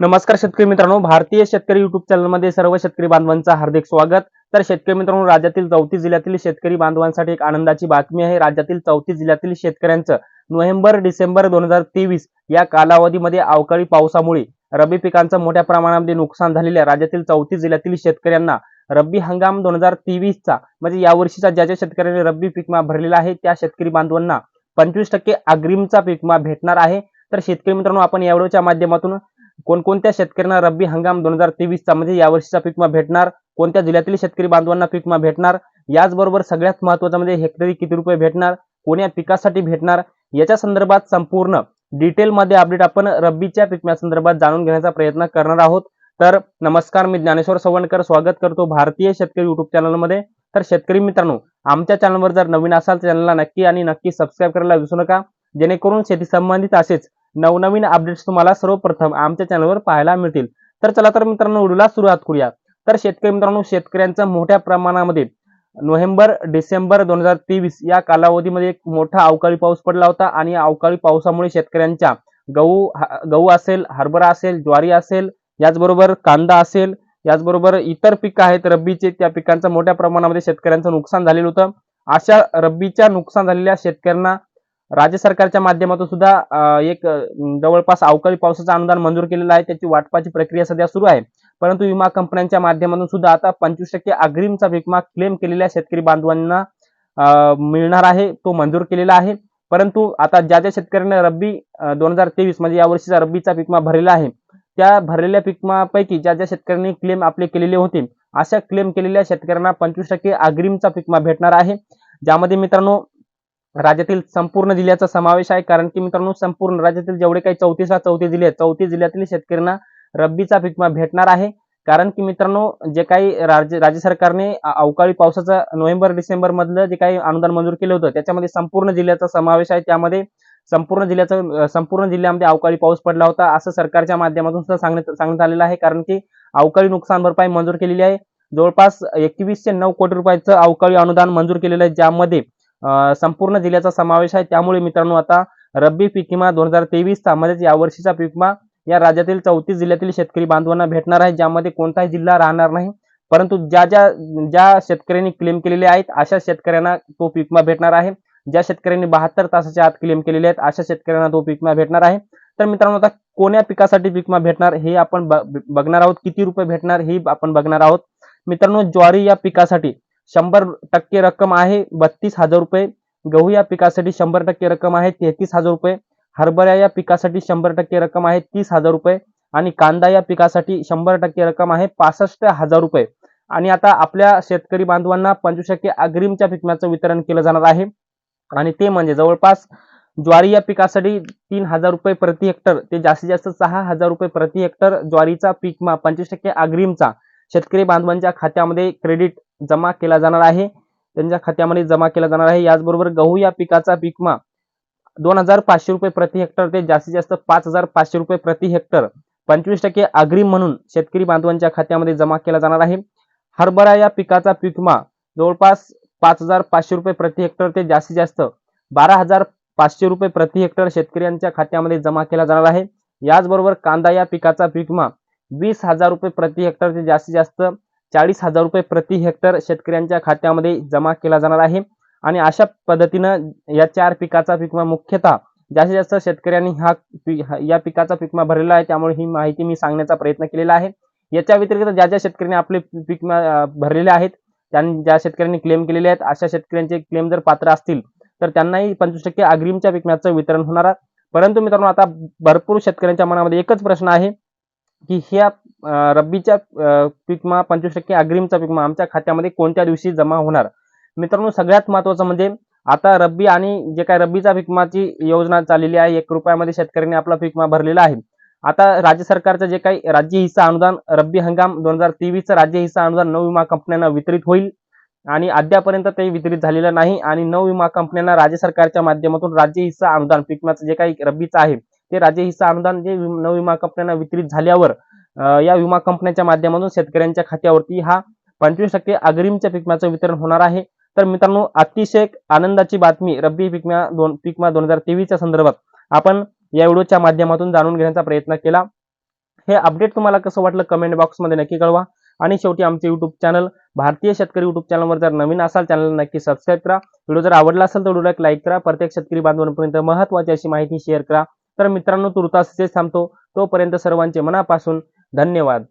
नमस्कार शेतकरी मित्रांनो भारतीय शेतकरी युट्यूब चॅनलमध्ये सर्व शेतकरी बांधवांचं हार्दिक स्वागत. तर शेतकरी मित्रांनो राज्यातील चौतीस जिल्ह्यातील शेतकरी बांधवांसाठी एक आनंदाची बातमी आहे. राज्यातील चौतीस जिल्ह्यातील शेतकऱ्यांचं नोव्हेंबर डिसेंबर दोन हजार तेवीस या कालावधीमध्ये अवकाळी पावसामुळे रब्बी पिकांचं मोठ्या प्रमाणामध्ये नुकसान झालेल्या राज्यातील चौतीस जिल्ह्यातील शेतकऱ्यांना रब्बी हंगाम दोन हजार तेवीसचा म्हणजे यावर्षीचा ज्या ज्या शेतकऱ्यांनी रब्बी पिकमा भरलेला आहे त्या शेतकरी बांधवांना पंचवीस टक्के अग्रिमचा पीकमा भेटणार आहे. तर शेतकरी मित्रांनो आपण यावेळेच्या माध्यमातून कोणकोणत्या शेतकऱ्यांना रब्बी हंगाम दोन हजार तेवीसचा म्हणजे यावर्षीचा पीकमा भेटणार? कोणत्या जिल्ह्यातील शेतकरी बांधवांना पीकमा भेटणार? याचबरोबर सगळ्यात महत्वाचं म्हणजे हेक्टरी किती रुपये भेटणार? कोण्या पिकासाठी भेटणार? याच्या संदर्भात संपूर्ण डिटेलमध्ये अपडेट आपण रब्बीच्या पिकम्या संदर्भात जाणून घेण्याचा प्रयत्न करणार आहोत. तर नमस्कार मी ज्ञानेश्वर सवणकर स्वागत करतो भारतीय शेतकरी युट्यूब चॅनलमध्ये तर शेतकरी मित्रांनो आमच्या चॅनलवर जर नवीन असाल तर चॅनलला नक्की आणि नक्की सबस्क्राईब करायला विसरू नका. जेणेकरून शेती संबंधित असेच नवनवीन अपडेट्स तुम्हाला सर्वप्रथम आमच्या चॅनलवर पाहायला मिळतील. तर चला तर मित्रांनो व्हिडिओला सुरुवात करूया. तर शेतकरी मित्रांनो शेतकऱ्यांचा मोठ्या प्रमाणामध्ये नोव्हेंबर डिसेंबर दोन हजार तेवीस या कालावधीमध्ये एक मोठा अवकाळी पाऊस पडला होता आणि अवकाळी पावसामुळे शेतकऱ्यांच्या गहू गहू असेल हरभरा असेल ज्वारी असेल याचबरोबर कांदा असेल याचबरोबर इतर पिकं आहेत रब्बीचे त्या पिकांचं मोठ्या प्रमाणामध्ये शेतकऱ्यांचं नुकसान झालेलं होतं. अशा रब्बीच्या नुकसान झालेल्या शेतकऱ्यांना राज्य सरकारच्या माध्यमातून सुद्धा एक जवळपास अवकाळी पावसाचं अनुदान मंजूर केलेलं आहे. त्याची वाटपाची प्रक्रिया सध्या सुरू आहे. परंतु विमा कंपन्यांच्या माध्यमातून सुद्धा आता पंचवीस टक्के अग्रिमचा विमा क्लेम केलेल्या शेतकरी बांधवांना मिळणार आहे. तो मंजूर केलेला आहे. परंतु आता ज्या ज्या शेतकऱ्यांना रब्बी दोन हजार तेवीस म्हणजे यावर्षीचा रब्बीचा पिकमा भरलेला आहे त्या भरलेल्या पिकमापैकी ज्या ज्या शेतकऱ्यांनी क्लेम आपले केलेले होते अशा क्लेम केलेल्या शेतकऱ्यांना पंचवीस टक्के अग्रिमचा पिकमा भेटणार आहे. ज्यामध्ये मित्रांनो राज्यातील संपूर्ण जिल्ह्याचा समावेश आहे. कारण की मित्रांनो संपूर्ण राज्यातील जेवढे काही चौतीस चौतीस जिल्हे आहेत चौतीस जिल्ह्यातील शेतकऱ्यांना रब्बीचा पिकमा भेटणार आहे. कारण की मित्रांनो जे काही राज्य राज्य सरकारने अवकाळी पावसाचं नोव्हेंबर डिसेंबर मधलं जे काही अनुदान मंजूर केलं होतं त्याच्यामध्ये संपूर्ण जिल्ह्याचा समावेश आहे. त्यामध्ये संपूर्ण जिल्ह्याचं संपूर्ण जिल्ह्यामध्ये अवकाळी पाऊस पडला होता असं सरकारच्या माध्यमातून सुद्धा सांगण्यात सांगण्यात आलेलं आहे. कारण की अवकाळी नुकसान भरपाई मंजूर केलेली आहे. जवळपास एकवीसशे नऊ कोटी रुपयाचं अवकाळी अनुदान मंजूर केलेलं आहे. ज्यामध्ये संपूर्ण जिल्ह्याचा समावेश आहे. त्यामुळे मित्रांनो आता रब्बी पीक विमा दोन हजार तेवीसचा म्हणजेच यावर्षीचा पीक या राज्यातील चौतीस जिल्ह्यातील शेतकरी बांधवांना भेटणार आहे. ज्यामध्ये कोणताही जिल्हा राहणार नाही. परंतु ज्या ज्या ज्या शेतकऱ्यांनी क्लेम केलेले आहेत अशा शेतकऱ्यांना तो पीक विमा भेटणार आहे. ज्या शेतकऱ्यांनी बहात्तर तासाच्या आत क्लेम केलेले आहेत अशा शेतकऱ्यांना तो पीक विमा भेटणार आहे. तर मित्रांनो आता कोण्या पिकासाठी पीकमा भेटणार हे आपण बघणार आहोत. किती रुपये भेटणार हे आपण बघणार आहोत. मित्रांनो ज्वारी या पिकासाठी शंभर टक्के रक्कम आहे बत्तीस हजार रुपये. गहू या पिकासाठी शंभर टक्के रक्कम आहे तेहतीस हजार रुपये. हरभरा या पिकासाठी शंभर टक्के रक्कम आहे तीस हजार रुपये. आणि कांदा या पिकासाठी शंभर टक्के रक्कम आहे पासष्ट हजार रुपये. आणि आता आपल्या शेतकरी बांधवांना पंचवीस टक्के अग्रिमच्या पिकम्याचं वितरण केलं जाणार आहे. आणि ते म्हणजे जवळपास ज्वारी या पिकासाठी तीन हजार रुपये प्रति हेक्टर ते जास्तीत जास्त सहा हजार रुपये प्रति हेक्टर ज्वारीचा पीकमा पंचवीस टक्के अग्रिमचा शेतकरी बांधवांच्या खात्यामध्ये क्रेडिट जमा केला जाणार आहे. त्यांच्या खात्यामध्ये जमा केला जाणार आहे. याचबरोबर गहू या पिकाचा पीकमा दोन हजार पाचशे रुपये प्रति हेक्टर ते जास्तीत जास्त पाच हजार पाचशे रुपये प्रति हेक्टर पंचवीस टक्के अग्रिम म्हणून शेतकरी बांधवांच्या खात्यामध्ये जमा केला जाणार आहे. हरभरा या पिकाचा पीकमा जवळपास पाच हजार पाचशे रुपये प्रति हेक्टर ते जास्तीत जास्त बारा हजार पाचशे रुपये प्रति हेक्टर शेतकऱ्यांच्या खात्यामध्ये जमा केला जाणार आहे. याचबरोबर कांदा या पिकाचा पिकमा वीस हजार रुपये प्रति हेक्टर ते जास्तीत जास्त चाळीस हजार रुपये प्रति हेक्टर शेतकऱ्यांच्या खात्यामध्ये जमा केला जाणार आहे. आणि अशा पद्धतीनं या चार पिकाचा पीकमा मुख्यतः जास्तीत जास्त शेतकऱ्यांनी हा पी- हा- या पिकाचा पीकमा भरलेला आहे. त्यामुळे ही माहिती मी सांगण्याचा प्रयत्न केलेला आहे. याच्या व्यतिरिक्त ज्या ज्या शेतकऱ्यांनी आपले पिकमा भरलेले आहेत त्यांनी ज्या शेतकऱ्यांनी क्लेम केलेले आहेत अशा शेतकऱ्यांचे क्लेम जर पात्र असतील तर त्यांनाही पंचवीस टक्के अग्रिमच्या पिकम्याचं वितरण होणार परंतु मित्रांनो आता भरपूर शेतकऱ्यांच्या मनामध्ये एकच प्रश्न आहे. की ह्या रब्बीच्या पिकमा पंचवीस टक्के अग्रिमचा पिकमा आमच्या खात्यामध्ये कोणत्या दिवशी जमा होणार? मित्रांनो सगळ्यात महत्वाचं म्हणजे आता रब्बी आणि जे काय रब्बीचा पिकमाची योजना चाललेली आहे एक रुपयामध्ये शेतकऱ्यांनी आपला पिकमा भरलेला आहे. आता राज्य सरकारचं जे काही राज्य हिस्सा अनुदान रब्बी हंगाम दोन हजार तेवीसचं राज्य हिस्सा अनुदान नऊ विमा कंपन्यांना वितरित होईल आणि अद्यापर्यंत ते वितरित झालेलं नाही आणि नऊ विमा कंपन्यांना राज्य सरकारच्या माध्यमातून राज्य हिस्सा अनुदान पिकमाचं जे काही रब्बीचं आहे ते राज्य हिस्सा अनुदान जे नवविमा विमा कंपन्यांना वितरित झाल्यावर या विमा कंपन्यांच्या माध्यमातून शेतकऱ्यांच्या खात्यावरती हा पंचवीस टक्के अग्रिमच्या पिकम्याचं वितरण होणार आहे. तर मित्रांनो अतिशय आनंदाची बातमी रब्बी पिकम्या दोन पिकमा दोन हजार तेवीसच्या संदर्भात आपण या व्हिडिओच्या माध्यमातून जाणून घेण्याचा प्रयत्न केला. हे अपडेट तुम्हाला कसं वाटलं कमेंट बॉक्समध्ये नक्की कळवा. आणि शेवटी आमचे युट्यूब चॅनल भारतीय शेतकरी युट्यूब चॅनलवर जर नवीन असाल चॅनल नक्की सबस्क्राईब करा. व्हिडिओ जर आवडला असेल तर व्हिडिओला लाईक करा. प्रत्येक शेतकरी बांधवांपर्यंत महत्वाची अशी माहिती शेअर करा. तर मित्रांनो तुर्तास थांबतो. तोपर्यंत सर्वांचे मनापासून धन्यवाद.